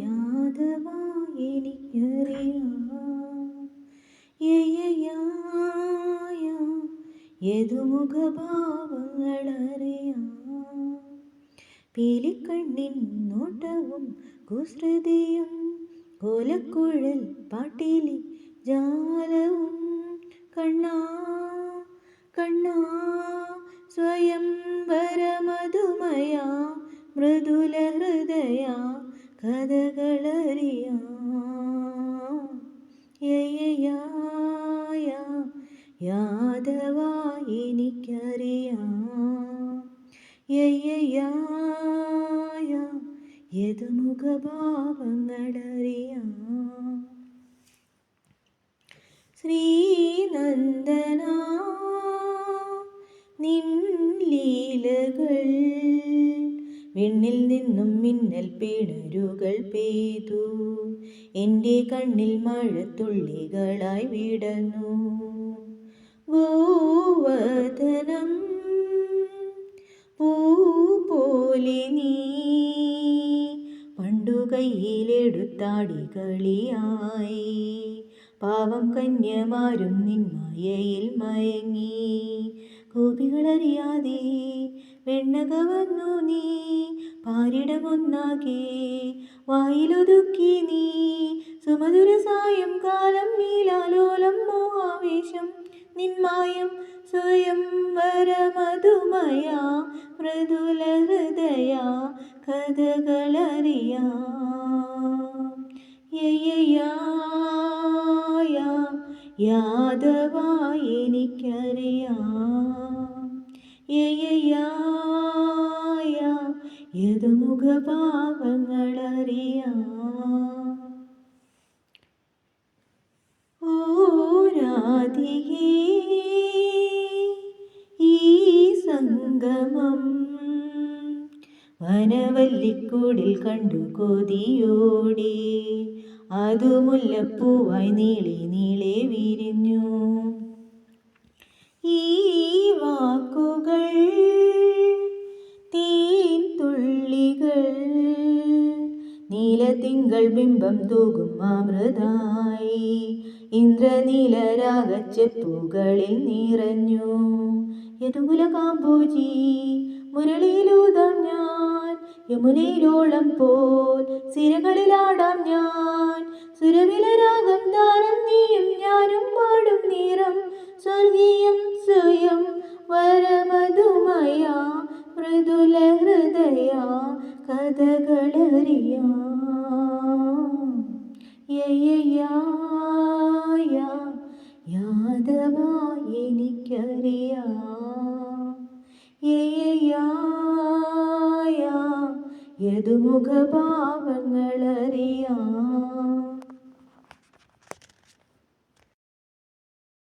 യാദവ എനിക്കറിയാം യതുമുഖഭാവങ്ങളറിയാം പീലിക്കണ്ണിൻ നോട്ടവും കുസൃതിയും കോലക്കുഴൽ പാട്ടിലി ജാലവും കണ്ണാ കണ്ണാ സ്വയം വരമധുമയ മൃദുല ഹൃദയ കഥകളറിയാം. യാദവാ എനിക്കറിയാം. ശ്രീനന്ദന നിൻ ലീലകൾ വിണ്ണിൽ നിന്നും മിന്നൽ പിണരുകൾ പെയ്തു. എന്റെ കണ്ണിൽ മഴത്തുള്ളികളായി വിടന്നു ഗോവധനം പൂ പോലെ നീ പണ്ടു കയ്യിലെടുത്താടി കളിയായി പാവം കന്യമാരും നിന്മയയിൽ മായയിൽ മയങ്ങി. ഗോപികളറിയാതെ വെണ്ണക വന്നു നീ പാരിടമൊന്നാകെ വായിലൊതുക്കി നീ. സുമധുര സായം കാലം നീലാലോലം മോഹാവേശം നിന്മായം സ്വയം വരമധുമയ മൃദുല ഹൃദയ കഥകളറിയാ. യാദവ വനവല്ലിക്കൂടിൽ കണ്ടു കൊതിയോടി. അതു മുല്ലപ്പൂവായി നീളെ നീളെ നീലത്തിങ്കൾ ബിംബം തൂകും അമൃതായി. ഇന്ദ്രനീലരാഗച്ചെപ്പുകളിൽ നിറഞ്ഞു. യതുകുല കാമ്പൂജി മുരളിയിലൂതാം ഞാൻ. യമുനയിലോളം പോൽ സിരകളിലാടാം ഞാൻ. സുരവിലരാഗം താരം നീയും കഥകളറിയാം. യാദവ എനിക്കറിയാം. യതുമുഖ യതുമുഖഭാവങ്ങളറിയാം